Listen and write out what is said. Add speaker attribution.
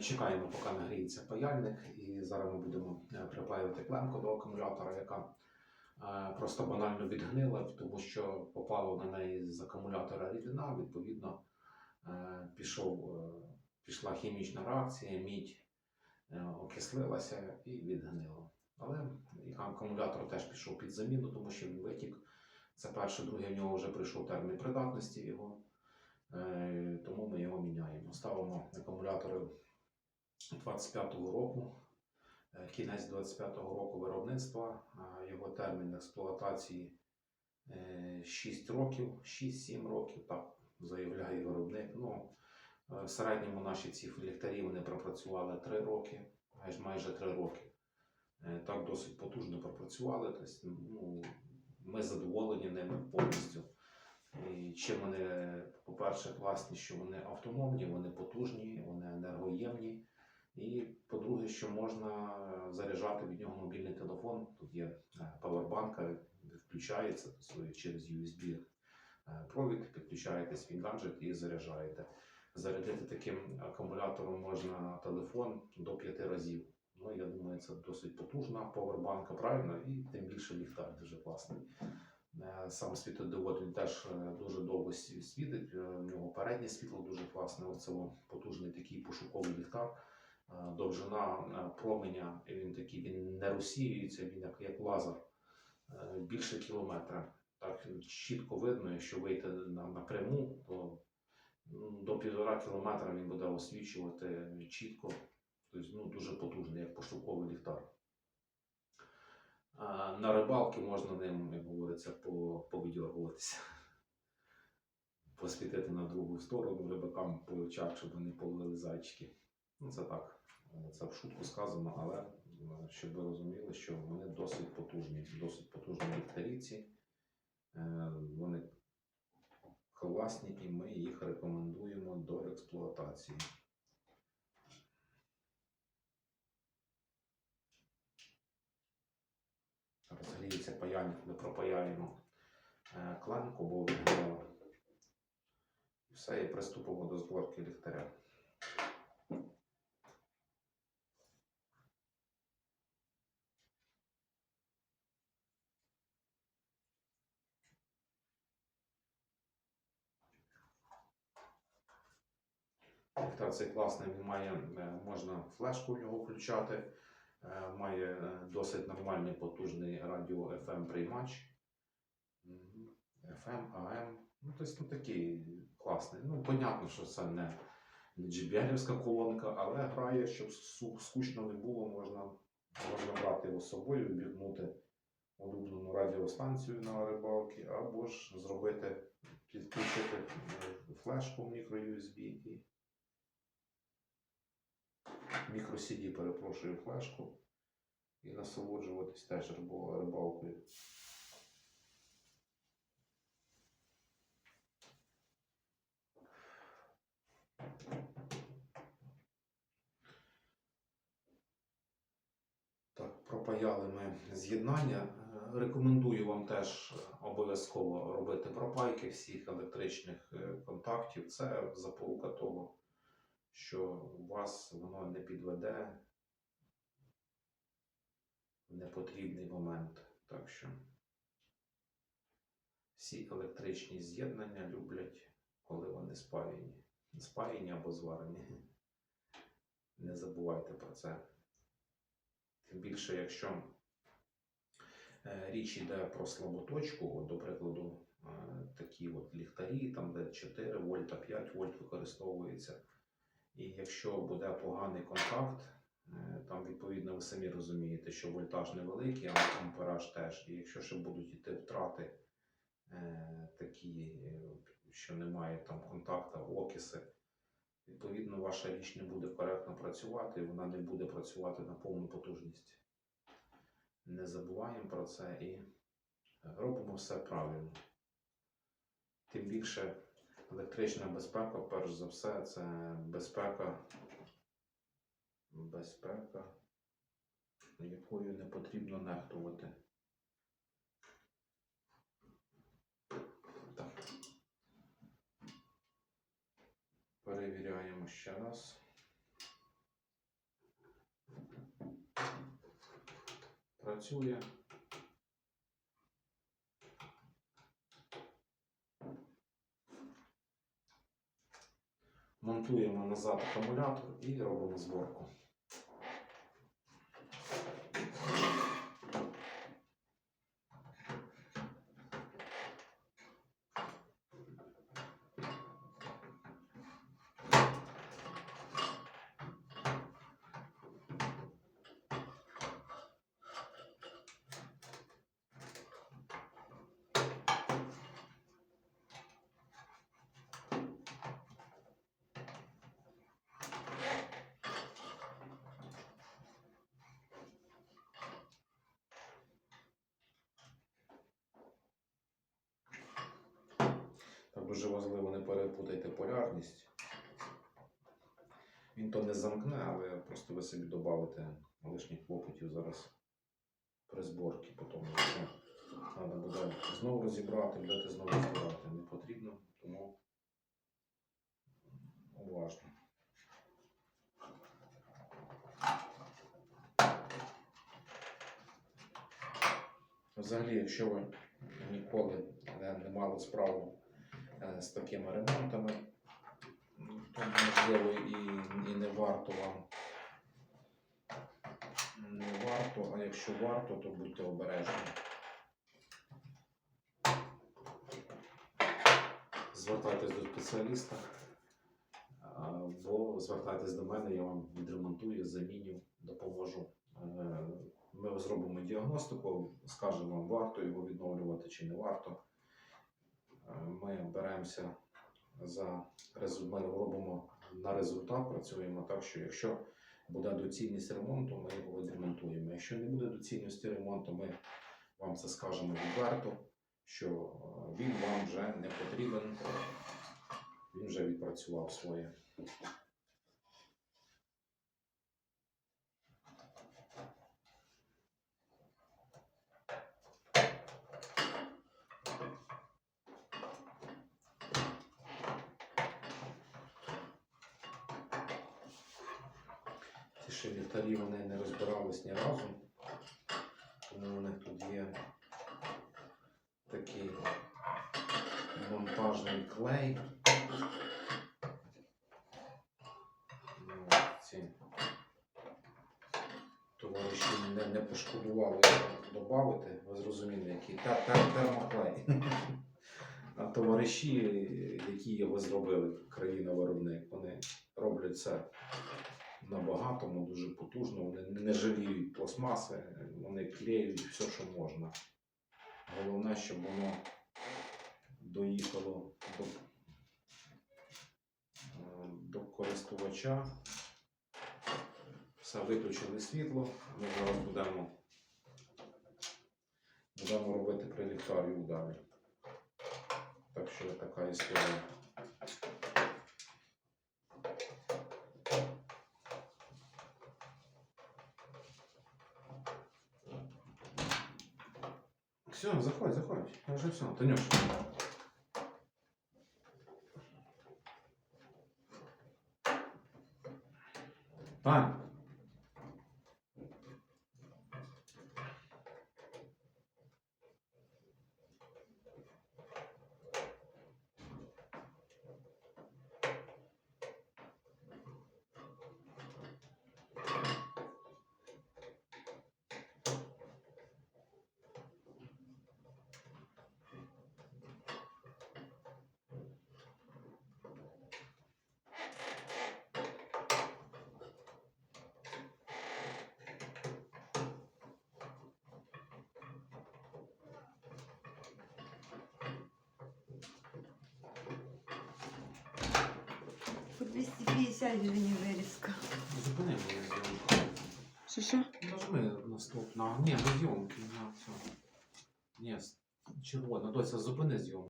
Speaker 1: Чекаємо, поки нагріється паяльник, і зараз ми будемо е, припаювати клемку до акумулятора, яка е, просто банально відгнила, тому що попало на неї з акумулятора рідина, відповідно, е, пішов, пішла хімічна реакція, мідь окислилася і відгнила. Але акумулятор теж пішов під заміну, тому що він витік. Це перше, друге, в нього вже прийшов термін придатності його. Тому ми його міняємо. Ставимо акумулятори 25-го року, е, кінець 25-го року виробництва, його термін експлуатації е, 6 років, 6-7 років, так заявляє виробник. Ну, е, в середньому наші ці ліхтарі вони пропрацювали 3 роки, майже, майже 3 роки. Е, Так досить потужно пропрацювали. Тобто, ну, ми задоволені ними повністю. І чим вони, по-перше, класні, що вони автономні, вони потужні, вони енергоємні. І по-друге, що можна заряджати від нього мобільний телефон. Тут є е, павербанка, включається через USB е, провід, підключаєте свій гаджет і заряджаєте. Зарядити таким акумулятором можна телефон до 5 разів. Ну, я думаю, це досить потужна павербанка, правильно, і тим більше ліхтар дуже класний. Е, Сам світодіод він теж дуже довго світить. В нього переднє світло дуже класне. Оце потужний такий пошуковий ліхтар. Е, Довжина е, променя він такий, він не розсіюється, він як, як лазер е, більше кілометра. Так чітко видно, якщо вийти на, на то ну, до півтора кілометра він буде освічувати чітко. Тобто ну, дуже потужний, як пошуковий ліхтар. На рибалки можна ним, як говориться, по- повидьоргуватися. Посвітити на другу сторону рибакам по очах, щоб вони половили зайчики. Ну, це так. Це в шутку сказано, але е, щоб ви розуміли, що вони досить потужні, досить потужні ліхтаріці. Е, Вони класні і ми їх рекомендуємо до експлуатації. Розгріється паяльник, ми пропаяємо е, кламку, бо все, і приступимо до зборки ліхтаря. Ліхтар цей класний, він має, е, можна флешку в нього включати, е, має е, досить нормальний потужний радіо FM приймач. FM, AM. Ну, тобто, ну такий класний. Ну, понятно, що це не, JBL-івська колонка, але грає, щоб скучно не було, можна, можна брати його з собою, вбігнути улюблену радіостанцію на рибалки, або ж зробити, підключити флешку в мікро-USB і мікро CD, перепрошую, флешку і насолоджуватись теж рибалкою. Так, пропаяли ми з'єднання. Е, Рекомендую вам теж обов'язково робити пропайки всіх електричних е, контактів. Це запорука того, що вас воно не підведе в непотрібний момент. Так що всі електричні з'єднання люблять, коли вони спаяні. Спаяні або зварені. Не забувайте про це. Тим більше, якщо е, річ йде про слабу точку, от, до прикладу, е, такі от ліхтарі, там де 4 вольта, 5 вольт використовується. І якщо буде поганий контакт, е, там відповідно ви самі розумієте, що вольтаж невеликий, а ампераж теж. І якщо ще будуть йти втрати е, такі, е, що немає там контакту, окиси, відповідно ваша річ не буде коректно працювати, і вона не буде працювати на повну потужність. Не забуваємо про це і робимо все правильно. Тим більше Електрична безпека, перш за все, це безпека, безпека, якою не потрібно нехтувати. Так. Перевіряємо ще раз. Працює. Монтуємо назад акумулятор і робимо зборку. Так дуже важливо не перепутайте полярність. Він то не замкне, але просто ви собі додавите лишніх клопотів зараз при зборці, потім треба буде знову розібрати, будете знову збирати. Не потрібно, тому уважно. Взагалі, якщо ви ніколи не, мали справу з такими ремонтами, то можливо і, і не варто вам. Не варто, а якщо варто, то будьте обережні. Звертайтесь до спеціаліста, або звертайтесь до мене, я вам відремонтую, заміню, допоможу. Е, Ми зробимо діагностику, скажемо, варто його відновлювати чи не варто. Беремося за ми робимо на результат, працюємо так, що якщо буде доцільність ремонту, ми його відремонтуємо. Якщо не буде доцільності ремонту, ми вам це скажемо відверто, що е, він вам вже не потрібен, він вже відпрацював своє. Ще ліхтарі вони не розбирались ні разу, тому у них тут є такий монтажний клей. Ну, Ці товариші не, не пошкодували додати, ви зрозуміли, який Тер- тер- термоклей. А товариші, які його зробили, країна-виробник, вони роблять це на багатому, дуже потужно, вони не жаліють пластмаси, вони клеють все, що можна. Головне, щоб воно доїхало до, е, до користувача. Все, виключили світло. Ми зараз будемо, будемо робити при ліхтарі далі. Так що така історія. Все, заходь, заходь. Уже все, Танюш. Тань.
Speaker 2: По 250 гривень вирізка.
Speaker 1: Зупини мене зйомку.
Speaker 2: Що що?
Speaker 1: Нажми на стоп. На, ні, на зйомки, на все. Ні, червона. Дося, зупини зйомку.